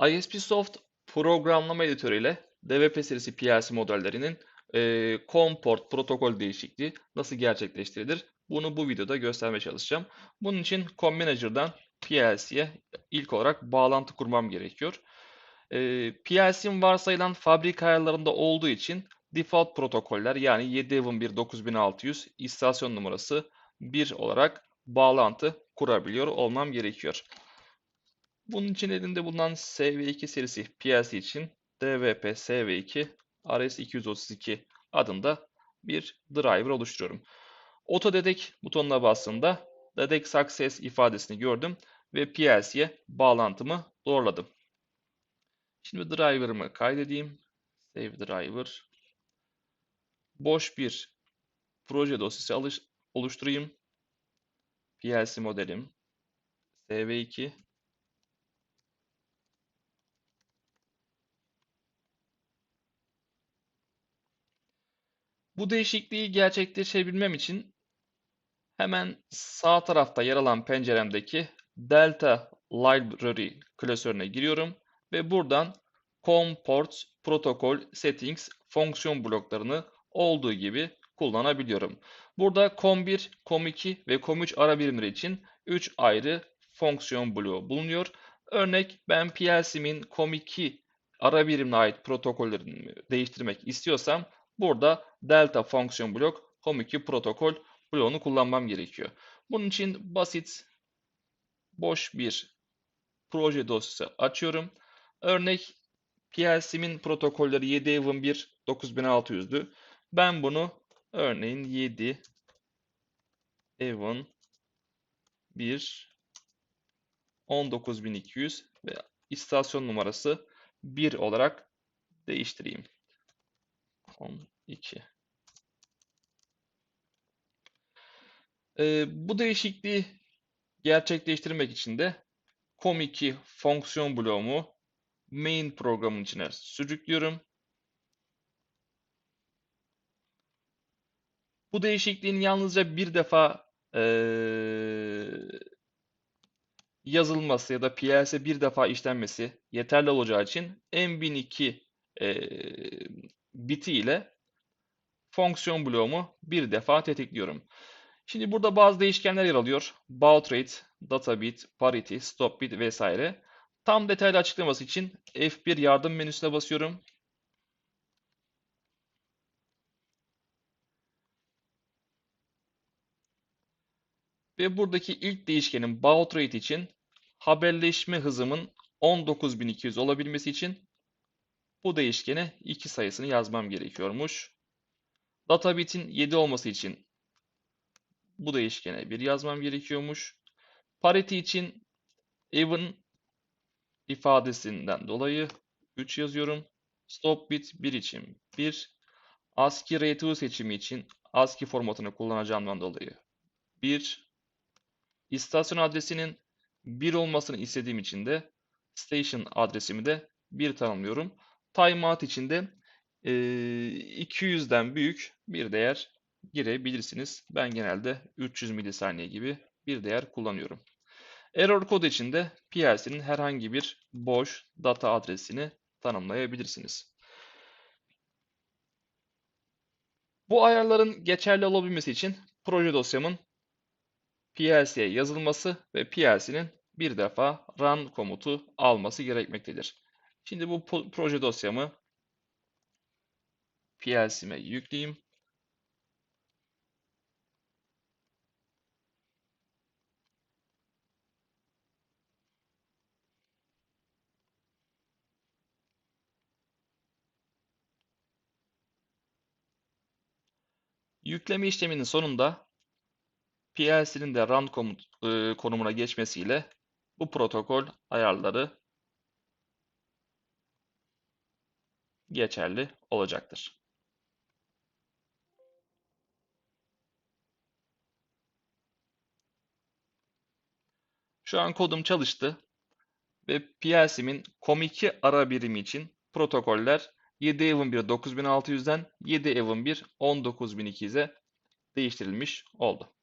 ISPsoft programlama editörü ile DVP serisi PLC modellerinin e, COM port protokol değişikliği nasıl gerçekleştirilir? Bunu bu videoda göstermeye çalışacağım. Bunun için COM Manager'dan PLC'ye ilk olarak bağlantı kurmam gerekiyor. E, PLC'nin varsayılan fabrika ayarlarında olduğu için default protokoller yani 7.1 9600 istasyon numarası 1 olarak bağlantı kurabiliyor olmam gerekiyor. Bunun için elimde bulunan SV2 serisi PLC için DVP SV2 RS232 adında bir driver oluşturuyorum. Autodedek butonuna bastığımda Dedek Success ifadesini gördüm ve PLC'ye bağlantımı doğruladım. Şimdi driver'ımı kaydedeyim. Save driver. Boş bir proje dosyası oluşturayım. PLC modelim SV2 Bu değişikliği gerçekleştirebilmem için hemen sağ tarafta yer alan penceremdeki Delta Library klasörüne giriyorum ve buradan COM Ports Protocol Settings fonksiyon bloklarını olduğu gibi kullanabiliyorum. Burada COM1, COM2 ve COM3 ara birimleri için 3 ayrı fonksiyon bloğu bulunuyor. Örnek ben PLC'min COM2 ara birimine ait protokollerini değiştirmek istiyorsam Burada delta fonksiyon blok COM2 protokol bloğunu kullanmam gerekiyor. Bunun için basit boş bir proje dosyası açıyorum. Örnek PLC'min protokolleri 7 Even 1 9600'dü. Ben bunu örneğin 7 Even 1 19200 ve istasyon numarası 1 olarak değiştireyim. 12. Ee, bu değişikliği gerçekleştirmek için de com2 fonksiyon bloğumu main programın içine sürüklüyorum. Bu değişikliğin yalnızca bir defa ee, yazılması ya da PLC bir defa işlenmesi yeterli olacağı için M1002 e, biti ile fonksiyon bloğumu bir defa tetikliyorum. Şimdi burada bazı değişkenler yer alıyor. Baud rate, data bit, parity, stop bit vesaire. Tam detaylı açıklaması için F1 yardım menüsüne basıyorum. Ve buradaki ilk değişkenin baud rate için haberleşme hızımın 19200 olabilmesi için bu değişkene 2 sayısını yazmam gerekiyormuş. Data bit'in 7 olması için bu değişkene 1 yazmam gerekiyormuş. Parity için even ifadesinden dolayı 3 yazıyorum. Stop bit 1 için 1. ASCII R2 seçimi için ASCII formatını kullanacağımdan dolayı 1. İstasyon adresinin 1 olmasını istediğim için de station adresimi de 1 tanımlıyorum. Timeout için de e, 200'den büyük bir değer girebilirsiniz. Ben genelde 300 milisaniye gibi bir değer kullanıyorum. Error kod için de PLC'nin herhangi bir boş data adresini tanımlayabilirsiniz. Bu ayarların geçerli olabilmesi için proje dosyamın PLC'ye yazılması ve PLC'nin bir defa run komutu alması gerekmektedir. Şimdi bu proje dosyamı PLC'me yükleyeyim. Yükleme işleminin sonunda PLC'nin de run komut, e, konumuna geçmesiyle bu protokol ayarları geçerli olacaktır. Şu an kodum çalıştı ve PLC'min COM2 ara birimi için protokoller 7 Evin 1 9600'den 7 Evin 1 19200'e değiştirilmiş oldu.